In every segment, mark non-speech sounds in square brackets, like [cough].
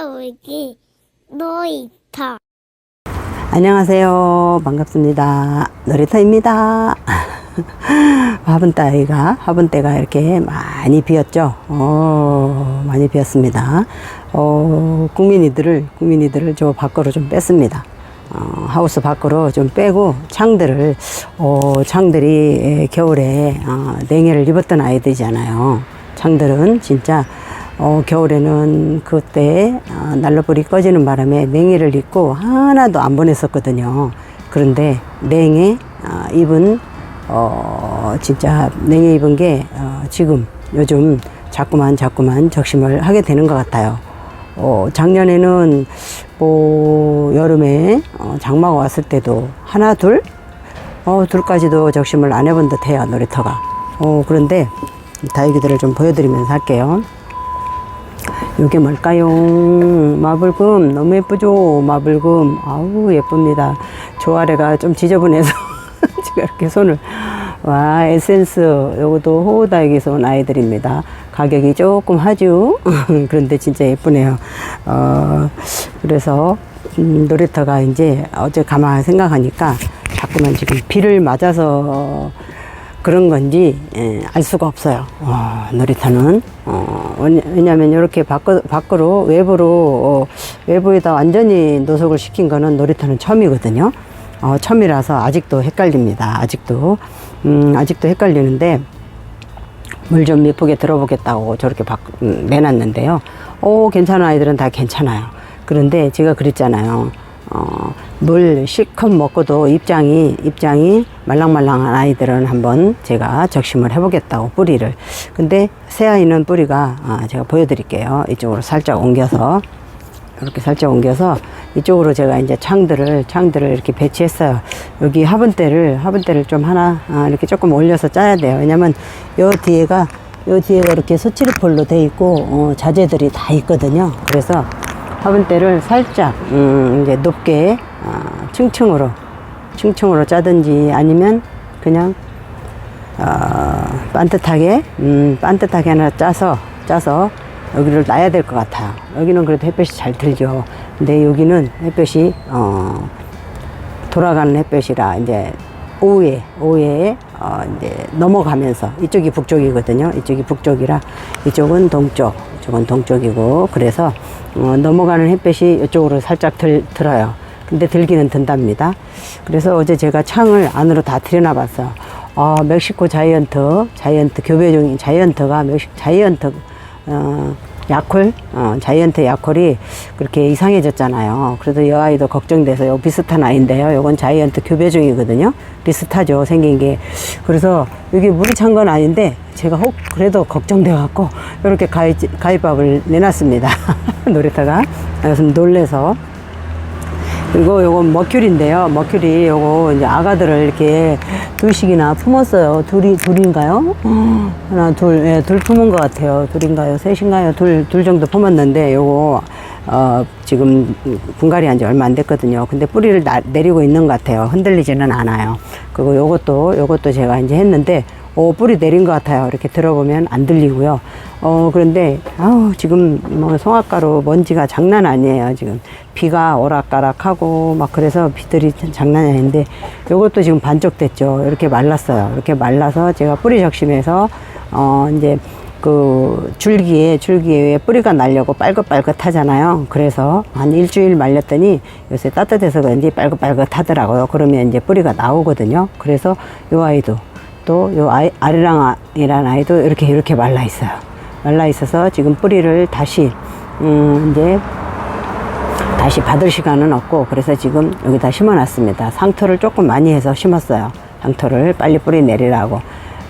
싸우기 놀이터 안녕하세요. 반갑습니다. 놀이터입니다. [laughs] 화분 따위가, 화분 때가 이렇게 많이 비었죠. 어, 많이 비었습니다. 어, 국민이들을, 국민이들을 저 밖으로 좀 뺐습니다. 어, 하우스 밖으로 좀 빼고 창들을, 어, 창들이 에, 겨울에 어, 냉해를 입었던 아이들이잖아요. 창들은 진짜 어, 겨울에는 그때 어, 난로불이 꺼지는 바람에 냉해를 입고 하나도 안 보냈었거든요. 그런데 냉해 어, 입은 어, 진짜 냉해 입은 게 어, 지금 요즘 자꾸만 자꾸만 적심을 하게 되는 것 같아요. 어, 작년에는 뭐 여름에 어, 장마가 왔을 때도 하나 둘 어, 둘까지도 적심을 안 해본 듯해요 놀이터가. 어, 그런데 다육이들을 좀 보여드리면서 할게요. 이게 뭘까요? 마블금 너무 예쁘죠? 마블금 아우 예쁩니다. 조 아래가 좀 지저분해서 [laughs] 제가 이렇게 손을 와 에센스 요것도 호우다육에서 온 아이들입니다. 가격이 조금 하죠. [laughs] 그런데 진짜 예쁘네요. 어 그래서 음, 놀이터가 이제 어제 가만 생각하니까 자꾸만 지금 비를 맞아서 그런 건지 예, 알 수가 없어요. 어, 놀이터는 어, 왜냐- 왜냐하면 이렇게 밖으, 밖으로 외부로 어, 외부에다 완전히 노속을 시킨 거는 놀이터는 처음이거든요. 어, 처음이라서 아직도 헷갈립니다. 아직도 음, 아직도 헷갈리는데 물 좀 예쁘게 들어보겠다고 저렇게 바, 음, 내놨는데요. 오, 괜찮은 아이들은 다 괜찮아요. 그런데 제가 그랬잖아요. 어, 물 실컷 먹고도 입장이, 입장이 말랑말랑한 아이들은 한번 제가 적심을 해보겠다고 뿌리를. 근데 새 아이는 뿌리가, 아, 제가 보여드릴게요. 이쪽으로 살짝 옮겨서. 이렇게 살짝 옮겨서 이쪽으로 제가 이제 창들을 창들을 이렇게 배치했어요. 여기 화분대를 화분대를 좀 하나 아, 이렇게 조금 올려서 짜야 돼요. 왜냐면 요 뒤에가 요 뒤에가 이렇게 소치리폴로 돼 있고 어, 자재들이 다 있거든요. 그래서 화분대를 살짝 음, 이제 높게 아, 층층으로 층층으로 짜든지 아니면 그냥 어, 반듯하게, 음, 반듯하게 하나 짜서, 짜서 여기를 놔야 될 것 같아요. 여기는 그래도 햇볕이 잘 들죠. 근데 여기는 햇볕이, 어, 돌아가는 햇볕이라 이제 오후에, 오후에, 어, 이제 넘어가면서 이쪽이 북쪽이거든요. 이쪽이 북쪽이라 이쪽은 동쪽, 이쪽은 동쪽이고 그래서 어, 넘어가는 햇볕이 이쪽으로 살짝 들, 들어요. 근데 들기는 든답니다. 그래서 어제 제가 창을 안으로 다 들여놔 봤어요. 어, 멕시코 자이언트, 자이언트 교배 중인 자이언트가 멕시, 자이언트, 어, 야콜, 어, 자이언트 야콜이 그렇게 이상해졌잖아요. 그래서 이 아이도 걱정돼서 요 비슷한 아이인데요. 요건 자이언트 교배 중이거든요. 비슷하죠, 생긴 게. 그래서 여기 물이 찬 건 아닌데 제가 혹 그래도 걱정돼 갖고 이렇게 가입, 가입밥을 내놨습니다. [laughs] 놀이터가. 그래서 놀래서 그리고 요건 머큐리인데요. 머큐리 요거 이제 아가들을 이렇게 둘씩이나 품었어요. 둘이 둘인가요? 하나 둘, 예, 둘 품은 것 같아요. 둘인가요? 셋인가요? 둘, 둘 정도 품었는데 요거 어, 지금 분갈이 한 지 얼마 안 됐거든요. 근데 뿌리를 나- 내리고 있는 것 같아요. 흔들리지는 않아요. 그리고 요것도 요것도 제가 이제 했는데 오, 뿌리 내린 것 같아요. 이렇게 들어보면 안 들리고요. 어, 그런데, 아우, 지금 뭐 송악가루 먼지가 장난 아니에요. 지금 비가 오락가락하고 막 그래서 비들이 참 장난이 아닌데 요것도 지금 반쪽 됐죠. 이렇게 말랐어요. 이렇게 말라서 제가 뿌리 적심해서, 어, 이제 그 줄기에, 줄기에 뿌리가 날려고 빨긋빨긋 하잖아요. 그래서 한 일주일 말렸더니 요새 따뜻해서 그런지 빨긋빨긋 하더라고요. 그러면 이제 뿌리가 나오거든요. 그래서 요 아이도 또요 아이, 아리랑이라는 아이도 이렇게 이렇게 말라 있어요. 말라 있어서 지금 뿌리를 다시 음 이제 다시 받을 시간은 없고 그래서 지금 여기다 심어놨습니다. 상토를 조금 많이 해서 심었어요. 상토를 빨리 뿌리 내리라고.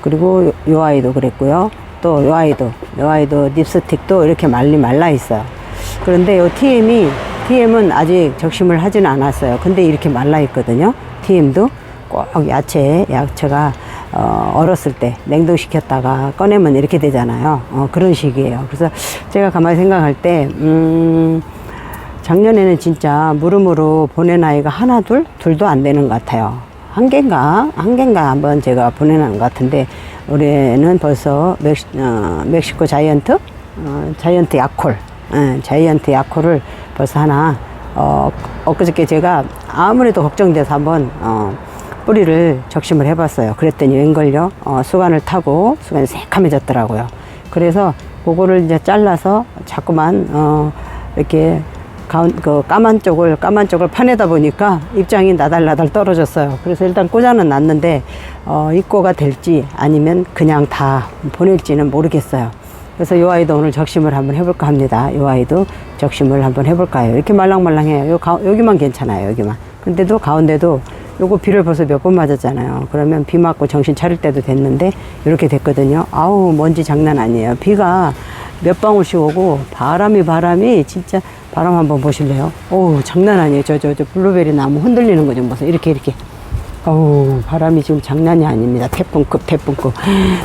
그리고 요, 요 아이도 그랬고요. 또 요 아이도 요 아이도 립스틱도 이렇게 말리 말라 있어요. 그런데 요 TM이 TM은 아직 적심을 하지는 않았어요. 근데 이렇게 말라 있거든요. TM도 꼭 야채 야채가 어, 얼었을 때 냉동시켰다가 꺼내면 이렇게 되잖아요. 어, 그런 식이에요. 그래서 제가 가만히 생각할 때 음. 작년에는 진짜 물음으로 보낸 아이가 하나 둘 둘도 안 되는 것 같아요. 한 개인가 한 개인가 한번 제가 보내는 것 같은데 올해는 벌써 멕시, 어, 멕시코 자이언트 어, 자이언트 야콜 예, 자이언트 야코를 벌써 하나 어, 엊그저께 제가 아무래도 걱정돼서 한번 어, 뿌리를 적심을 해봤어요. 그랬더니 웬걸요? 어, 수간을 타고 수간이 새카매졌더라고요. 그래서 그거를 이제 잘라서 자꾸만 어, 이렇게 가운, 그 까만 쪽을 까만 쪽을 파내다 보니까 입장이 나달나달 떨어졌어요. 그래서 일단 꽂아는 놨는데 어, 입고가 될지 아니면 그냥 다 보낼지는 모르겠어요. 그래서 이 아이도 오늘 적심을 한번 해볼까 합니다. 이 아이도 적심을 한번 해볼까요? 이렇게 말랑말랑해요. 요 가, 여기만 괜찮아요. 여기만. 근데도 가운데도 요거 비를 벌써 몇 번 맞았잖아요. 그러면 비 맞고 정신 차릴 때도 됐는데 이렇게 됐거든요. 아우 먼지 장난 아니에요. 비가 몇 방울씩 오고 바람이 바람이 진짜 바람 한번 보실래요? 어우 장난 아니에요. 저 저 저 블루베리 나무 흔들리는 거 좀 보세요. 이렇게 이렇게. 어우 바람이 지금 장난이 아닙니다. 태풍급 태풍급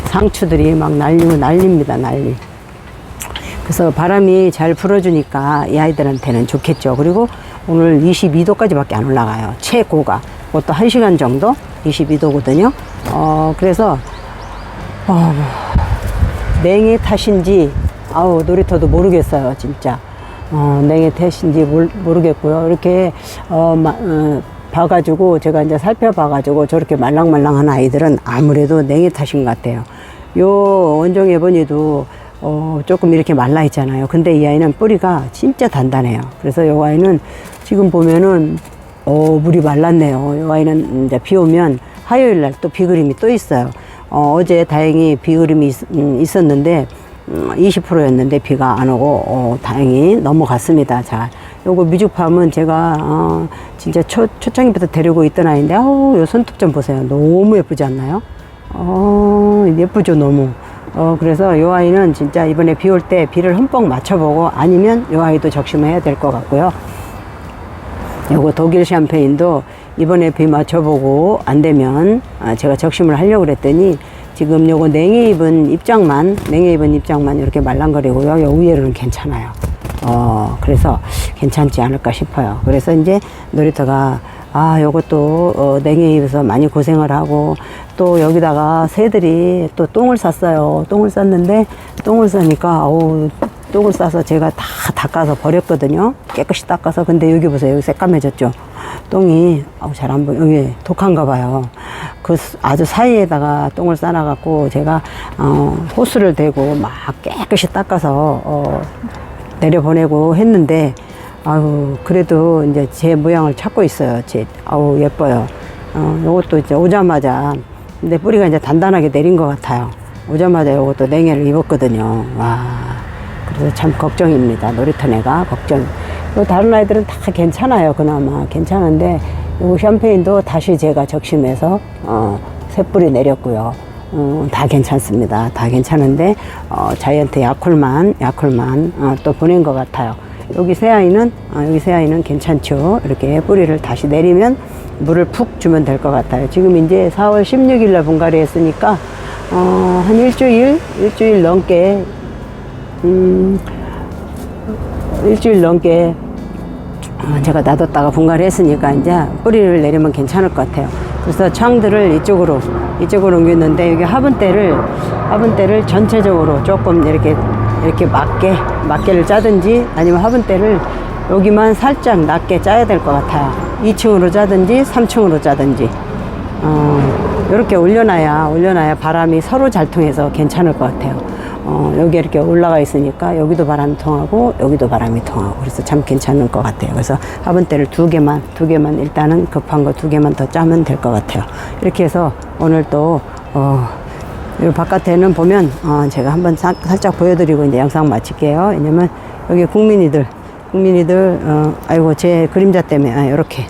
상추들이 막 날리고 난립니다. 난리. 그래서 바람이 잘 불어주니까 이 아이들한테는 좋겠죠. 그리고 오늘 22도까지밖에 안 올라가요. 최고가. 그것도 1시간 정도? 22도거든요. 어, 그래서, 어, 냉해 탓인지, 아우, 놀이터도 모르겠어요, 진짜. 어, 냉해 탓인지 모르, 모르겠고요. 이렇게, 어, 마, 어, 봐가지고, 제가 이제 살펴봐가지고, 저렇게 말랑말랑한 아이들은 아무래도 냉해 탓인 것 같아요. 요 원종 예번이도 어, 조금 이렇게 말라 있잖아요. 근데 이 아이는 뿌리가 진짜 단단해요. 그래서 이 아이는 지금 보면은 어, 물이 말랐네요. 이 아이는 이제 비 오면 화요일 날 또 비 그림이 또 있어요. 어, 어제 다행히 비 그림이 있, 음, 있었는데 음, 20%였는데 비가 안 오고 어, 다행히 넘어갔습니다. 자, 요거 미죽팜은 제가 어, 진짜 초, 초창기부터 데리고 있던 아이인데 아우 요 손톱 좀 보세요. 너무 예쁘지 않나요? 어, 예쁘죠, 너무. 어, 그래서 요 아이는 진짜 이번에 비 올 때 비를 흠뻑 맞춰보고 아니면 요 아이도 적심해야 될 것 같고요. 요거 독일 샴페인도 이번에 비 맞춰보고 안 되면 아, 제가 적심을 하려고 그랬더니 지금 요거 냉해 입은 입장만, 냉해 입은 입장만 이렇게 말랑거리고요. 요 위에는 괜찮아요. 어, 그래서 괜찮지 않을까 싶어요. 그래서 이제 놀이터가 아, 요것도, 어, 냉해 입어서 많이 고생을 하고, 또 여기다가 새들이 또 똥을 쌌어요. 똥을 쌌는데, 똥을 싸니까, 어우, 똥을 싸서 제가 다 닦아서 버렸거든요. 깨끗이 닦아서. 근데 여기 보세요. 여기 새까매졌죠. 똥이, 아우, 잘 안 보여. 여기 독한가 봐요. 그 수- 아주 사이에다가 똥을 싸놔갖고 제가, 어, 호스를 대고 막 깨끗이 닦아서, 어, 내려보내고 했는데 아우 그래도 이제 제 모양을 찾고 있어요. 제 아우 예뻐요. 어 요것도 이제 오자마자 근데 뿌리가 이제 단단하게 내린 것 같아요. 오자마자 요것도 냉해를 입었거든요. 와 그래서 참 걱정입니다. 놀이터 내가 걱정. 또 다른 아이들은 다 괜찮아요. 그나마 괜찮은데 요 샴페인도 다시 제가 적심해서 어 새뿌리 내렸고요. 어, 다 괜찮습니다. 다 괜찮은데 어, 자이언트 야콜만 야콜만 어, 또 보낸 것 같아요. 여기 새 아이는 어, 여기 새 아이는 괜찮죠. 이렇게 뿌리를 다시 내리면 물을 푹 주면 될 것 같아요. 지금 이제 4월 16일 날 분갈이 했으니까 어, 한 일주일 일주일 넘게 음, 일주일 넘게 어, 제가 놔뒀다가 분갈이 했으니까 이제 뿌리를 내리면 괜찮을 것 같아요. 그래서 창들을 이쪽으로, 이쪽으로 옮겼는데 여기 화분대를, 화분대를 전체적으로 조금 이렇게, 이렇게 맞게, 맞게를 짜든지 아니면 화분대를 여기만 살짝 낮게 짜야 될 것 같아요. 2층으로 짜든지 3층으로 짜든지. 어, 이렇게 올려놔야, 올려놔야 바람이 서로 잘 통해서 괜찮을 것 같아요. 어, 여기 이렇게 올라가 있으니까 여기도 바람이 통하고 여기도 바람이 통하고 그래서 참 괜찮을 것 같아요. 그래서 화분대를 두 개만, 두 개만 일단은 급한 거 두 개만 더 짜면 될 것 같아요. 이렇게 해서 오늘 또, 어, 이 바깥에는 보면, 어, 제가 한번 사- 살짝 보여드리고 이제 영상 마칠게요. 왜냐면 여기 국민이들, 국민이들, 어, 아이고, 제 그림자 때문에, 아, 이렇게.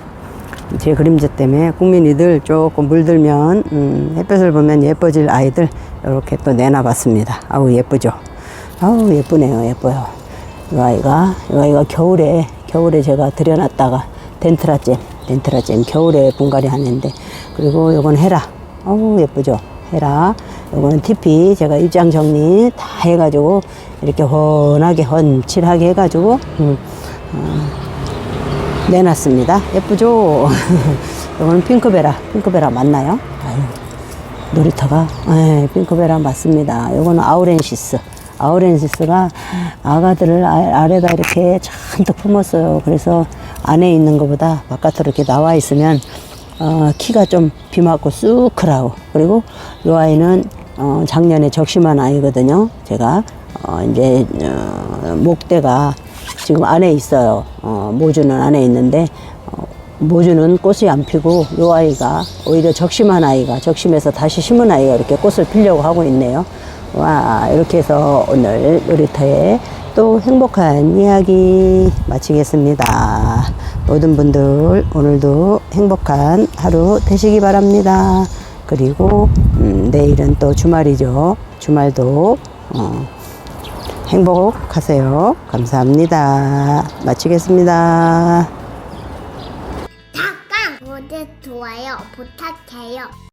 제 그림자 때문에 국민이들 조금 물들면 음, 햇볕을 보면 예뻐질 아이들 이렇게 또 내놔봤습니다. 아우 예쁘죠? 아우 예쁘네요, 예뻐요. 이 아이가 이 아이가 겨울에 겨울에 제가 들여놨다가 덴트라잼, 덴트라잼 겨울에 분갈이 하는데 그리고 요건 헤라. 아우 예쁘죠? 헤라. 요거는 TP 제가 입장 정리 다 해가지고 이렇게 훤하게 훤칠하게 해가지고 음, 내놨습니다. 예쁘죠? [laughs] 이거는 핑크베라. 핑크베라 맞나요? 아유, 놀이터가. 네, 핑크베라 맞습니다. 이거는 아우렌시스. 아우렌시스가 아가들을 아- 아래다 이렇게 잔뜩 품었어요. 그래서 안에 있는 것보다 바깥으로 이렇게 나와 있으면 어, 키가 좀 비 맞고 쑥 크라고. 그리고 이 아이는 어, 작년에 적심한 아이거든요. 제가 어, 이제 어, 목대가 지금 안에 있어요. 어, 모주는 안에 있는데 어, 모주는 꽃이 안 피고 이 아이가 오히려 적심한 아이가 적심해서 다시 심은 아이가 이렇게 꽃을 피려고 하고 있네요. 와 이렇게 해서 오늘 놀이터에 또 행복한 이야기 마치겠습니다. 모든 분들 오늘도 행복한 하루 되시기 바랍니다. 그리고 음, 내일은 또 주말이죠. 주말도 어, 행복하세요. 감사합니다. 마치겠습니다. 잠깐 구독 좋아요 부탁해요.